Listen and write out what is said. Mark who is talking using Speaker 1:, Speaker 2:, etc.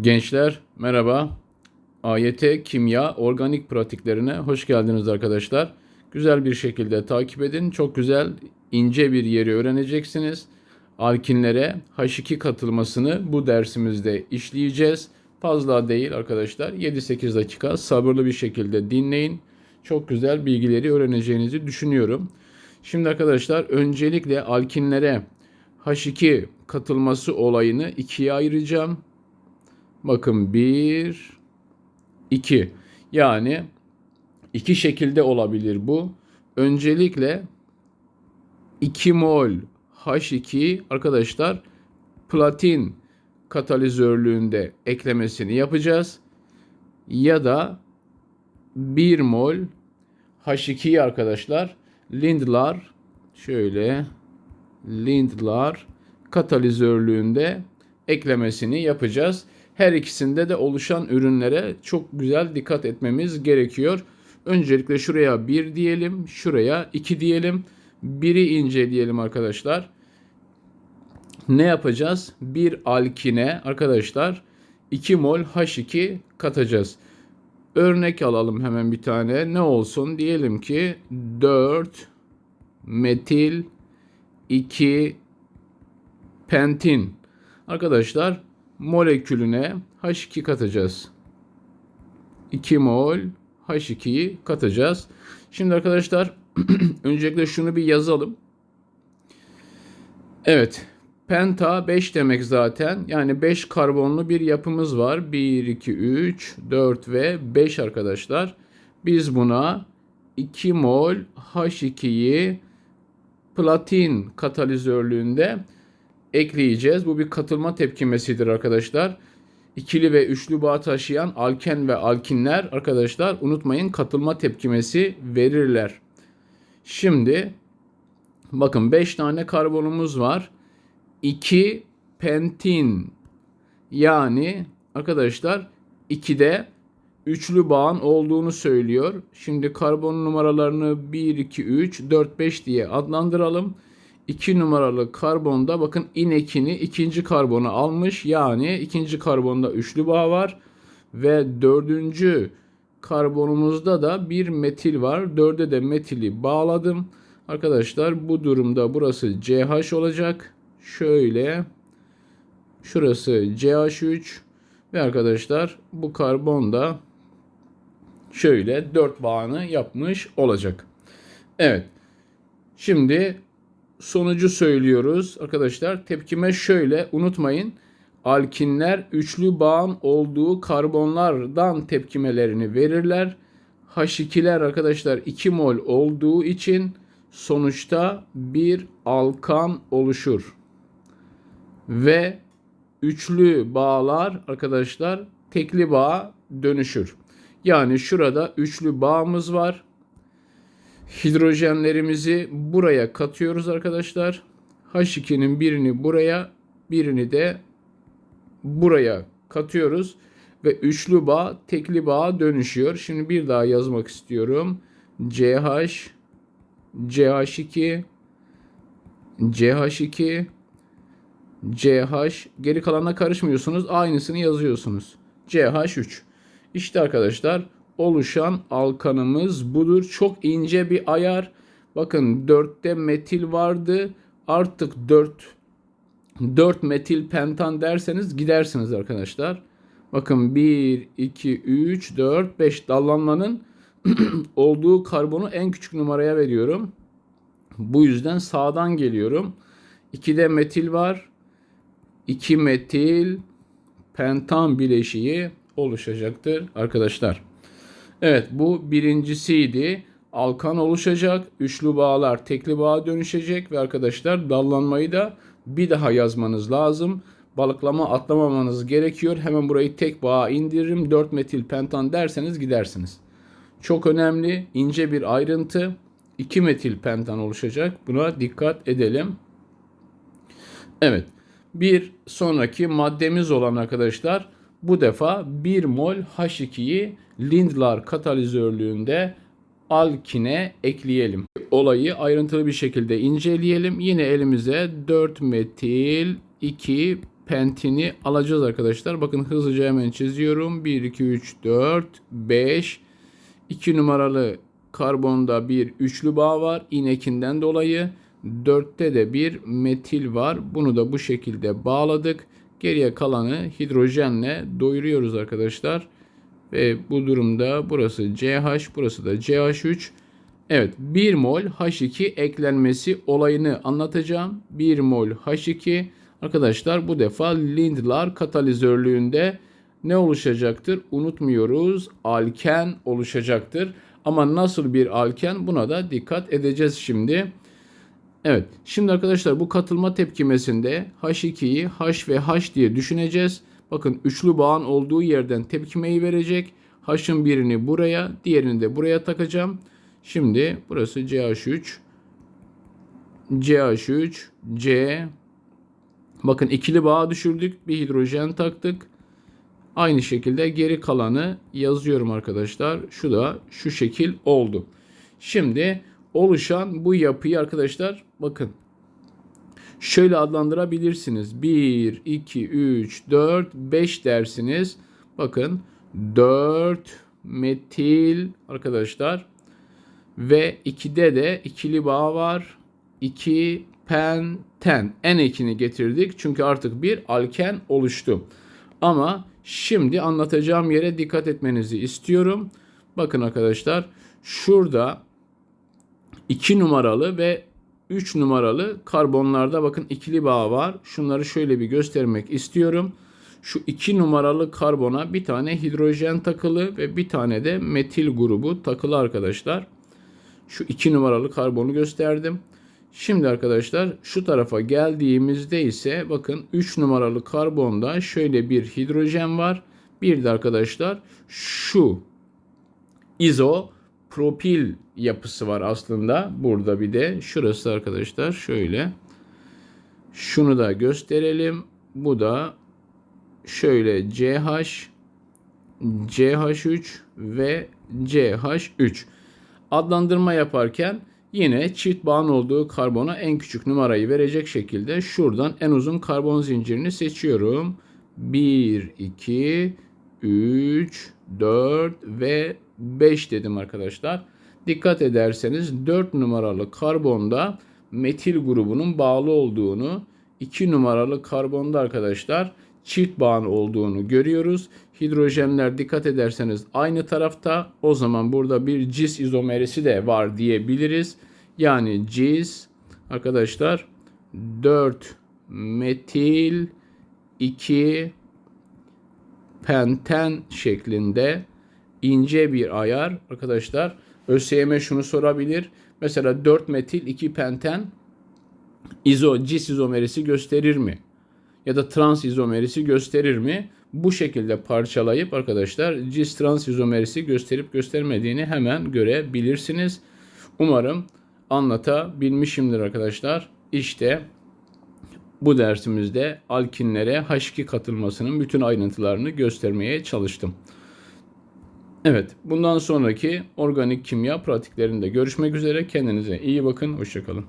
Speaker 1: Gençler merhaba. AYT kimya organik pratiklerine hoş geldiniz arkadaşlar. Güzel bir şekilde takip edin. Çok güzel ince bir yeri öğreneceksiniz. Alkinlere H2 katılmasını bu dersimizde işleyeceğiz. Fazla değil arkadaşlar. 7-8 dakika sabırlı bir şekilde dinleyin. Çok güzel bilgileri öğreneceğinizi düşünüyorum. Şimdi arkadaşlar öncelikle alkinlere H2 katılması olayını ikiye ayıracağım. Bakın 1 2 yani iki şekilde olabilir bu. Öncelikle 2 mol H2 arkadaşlar platin katalizörlüğünde eklemesini yapacağız. Ya da 1 mol H2'yi arkadaşlar Lindlar şöyle Lindlar katalizörlüğünde eklemesini yapacağız. Her ikisinde de oluşan ürünlere çok güzel dikkat etmemiz gerekiyor. Öncelikle şuraya 1 diyelim, şuraya 2 diyelim. 1'i inceleyelim arkadaşlar. Ne yapacağız? Bir alkine arkadaşlar 2 mol H2 katacağız. Örnek alalım hemen bir tane. Ne olsun? Diyelim ki 4 metil 2 pentin. Arkadaşlar molekülüne H2 katacağız. 2 mol H2'yi katacağız. Şimdi arkadaşlar öncelikle şunu bir yazalım. Evet. Penta 5 demek zaten. Yani 5 karbonlu bir yapımız var. 1, 2, 3, 4 ve 5 arkadaşlar. Biz buna 2 mol H2'yi platin katalizörlüğünde ekleyeceğiz. Bu bir katılma tepkimesidir arkadaşlar. İkili ve üçlü bağ taşıyan alken ve alkinler arkadaşlar unutmayın katılma tepkimesi verirler. Şimdi bakın 5 tane karbonumuz var. 2 pentin yani arkadaşlar 2'de üçlü bağın olduğunu söylüyor. Şimdi karbon numaralarını 1, 2, 3, 4, 5 diye adlandıralım. 2 numaralı karbonda bakın inekini ikinci karbonu almış. Yani ikinci karbonda üçlü bağ var. Ve dördüncü karbonumuzda da bir metil var. Dörde de metili bağladım. Arkadaşlar bu durumda burası CH olacak. Şöyle şurası CH3 ve arkadaşlar bu karbon da şöyle 4 bağını yapmış olacak. Evet. Şimdi sonucu söylüyoruz arkadaşlar. Tepkime şöyle unutmayın. Alkinler üçlü bağın olduğu karbonlardan tepkimelerini verirler. H2'ler arkadaşlar 2 mol olduğu için sonuçta bir alkan oluşur. Ve üçlü bağlar arkadaşlar tekli bağ dönüşür. Yani şurada üçlü bağımız var. Hidrojenlerimizi buraya katıyoruz arkadaşlar. H2'nin birini buraya, birini de buraya katıyoruz ve üçlü bağ tekli bağa dönüşüyor. Şimdi bir daha yazmak istiyorum. CH CH2 CH2 CH geri kalanına karışmıyorsunuz. Aynısını yazıyorsunuz. CH3. İşte arkadaşlar oluşan alkanımız budur. Çok ince bir ayar. Bakın 4'te metil vardı. Artık 4 4 metil pentan derseniz gidersiniz arkadaşlar. Bakın 1 2 3 4 5 dallanmanın olduğu karbonu en küçük numaraya veriyorum. Bu yüzden sağdan geliyorum. 2'de metil var. 2 metil pentan bileşiği oluşacaktır arkadaşlar. Evet bu birincisiydi. Alkan oluşacak. Üçlü bağlar tekli bağa dönüşecek ve arkadaşlar dallanmayı da bir daha yazmanız lazım. Balıklama atlamamanız gerekiyor. Hemen burayı tek bağa indiririm. 4 metil pentan derseniz gidersiniz. Çok önemli ince bir ayrıntı. 2 metil pentan oluşacak. Buna dikkat edelim. Evet. Bir sonraki maddemiz olan arkadaşlar bu defa 1 mol H2'yi Lindlar katalizörlüğünde alkine ekleyelim. Olayı ayrıntılı bir şekilde inceleyelim. Yine elimize 4 metil 2 pentini alacağız arkadaşlar. Bakın hızlıca hemen çiziyorum. 1, 2, 3, 4, 5. 2 numaralı karbonda bir üçlü bağ var inekinden dolayı. 4'te de bir metil var. Bunu da bu şekilde bağladık. Geriye kalanı hidrojenle doyuruyoruz arkadaşlar. Ve bu durumda burası CH, burası da CH3. Evet 1 mol H2 eklenmesi olayını anlatacağım. 1 mol H2 arkadaşlar bu defa Lindlar katalizörlüğünde ne oluşacaktır? Unutmuyoruz alken oluşacaktır. Ama nasıl bir alken buna da dikkat edeceğiz şimdi. Evet şimdi arkadaşlar bu katılma tepkimesinde H2'yi H ve H diye düşüneceğiz. Bakın üçlü bağın olduğu yerden tepkimeyi verecek. H'ın birini buraya diğerini de buraya takacağım. Şimdi burası CH3 CH3 C Bakın ikili bağa düşürdük. Bir hidrojen taktık. Aynı şekilde geri kalanı yazıyorum arkadaşlar. Şu da şu şekil oldu. Şimdi oluşan bu yapıyı arkadaşlar bakın şöyle adlandırabilirsiniz. 1, 2, 3, 4, 5 dersiniz. Bakın 4 metil arkadaşlar ve 2'de de ikili bağ var. 2 penten en ekini getirdik. Çünkü artık bir alken oluştu. Ama şimdi anlatacağım yere dikkat etmenizi istiyorum. Bakın arkadaşlar şurada 2 numaralı ve 3 numaralı karbonlarda bakın ikili bağ var. Şunları şöyle bir göstermek istiyorum. Şu 2 numaralı karbona bir tane hidrojen takılı ve bir tane de metil grubu takılı arkadaşlar. Şu 2 numaralı karbonu gösterdim. Şimdi arkadaşlar şu tarafa geldiğimizde ise bakın 3 numaralı karbonda şöyle bir hidrojen var. Bir de arkadaşlar şu izopropil yapısı var aslında. Burada bir de şurası arkadaşlar şöyle. Şunu da gösterelim. Bu da şöyle CH, CH3 ve CH3. Adlandırma yaparken yine çift bağın olduğu karbona en küçük numarayı verecek şekilde şuradan en uzun karbon zincirini seçiyorum. 1, 2, 3, 4 ve 5 dedim arkadaşlar. Dikkat ederseniz 4 numaralı karbonda metil grubunun bağlı olduğunu, 2 numaralı karbonda arkadaşlar çift bağın olduğunu görüyoruz. Hidrojenler dikkat ederseniz aynı tarafta. O zaman burada bir cis izomerisi de var diyebiliriz. Yani cis arkadaşlar 4 metil 2 penten şeklinde ince bir ayar arkadaşlar. ÖSYM şunu sorabilir. Mesela 4 metil 2 penten izo cis izomerisi gösterir mi? Ya da trans izomerisi gösterir mi? Bu şekilde parçalayıp arkadaşlar cis trans izomerisi gösterip göstermediğini hemen görebilirsiniz. Umarım anlatabilmişimdir arkadaşlar. İşte bu dersimizde alkinlere H2 katılmasının bütün ayrıntılarını göstermeye çalıştım. Evet, bundan sonraki organik kimya pratiklerinde görüşmek üzere. Kendinize iyi bakın, hoşçakalın.